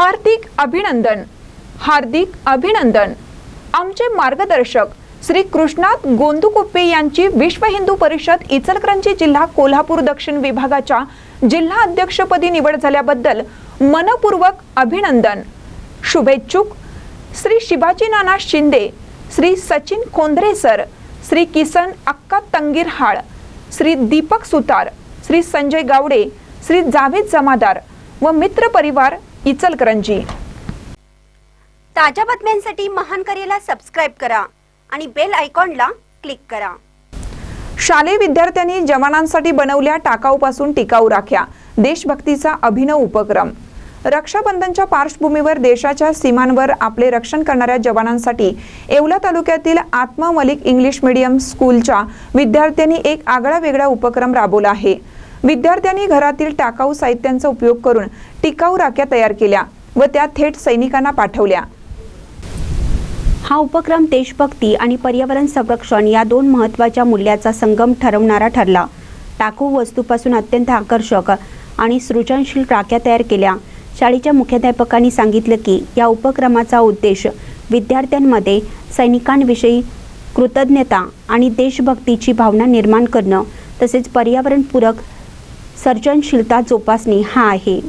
हार्दिक अभिनंदन हार्दिक अभिनंदन. आमचे मार्गदर्शक श्री कृष्णात गोंदुकुप्पे यांची विश्व हिंदू परिषद इचलकरंजी जिल्हा कोल्हापूर दक्षिण विभागाच्या जिल्हा अध्यक्षपदी निवड झाल्याबद्दल मनपूर्वक अभिनंदन. शुभेच्छुक. श्री शिवाजी नाना शिंदे श्री सचिन खोंद्रे सर श्री किसन अक्का तंगीरहाळ श्री दीपक सुतार श्री संजय गावडे श्री जावेद जमादार व मित्र परिवार इचलकरंजी. ताज्या बातम्यांसाठी महान करेला सबस्क्राईब करा आणि बेल आयकॉनला क्लिक करा. शालेय विद्यार्थ्यांनी जवानांसाठी बनवल्या टाकाऊपासून टिकाऊ राख्या देशभक्तीचा अभिनव उपक्रम. रक्षाबंधनच्या पार्श्वभूमीवर देशाच्या सीमांवर आपले रक्षण करणाऱ्या जवानांसाठी येवला तालुक्यातील आत्मा मलिक इंग्लिश मीडियम स्कूलच्या विद्यार्थ्यांनी एक आगळा वेगळा उपक्रम राबवला आहे. विद्यार्थ्यांनी घरातील टाकाऊ साहित्यांचा उपयोग करून टिकाऊ राख्या तयार केल्या व त्या थेट सैनिकांना पाठवल्या. हा उपक्रम देशभक्ती आणि पर्यावरण संरक्षण या दोन महत्त्वाच्या मूल्याचा संगम ठरवणारा ठरला. टाकू वस्तूपासून अत्यंत आकर्षक आणि सृजनशील राख्या तयार केल्या. शाळेच्या मुख्याध्यापकांनी सांगितलं की या उपक्रमाचा उद्देश विद्यार्थ्यांमध्ये सैनिकांविषयी कृतज्ञता आणि देशभक्तीची भावना निर्माण करणं तसेच पर्यावरणपूरक सर्जनशीलता जोपासणे हा आहे.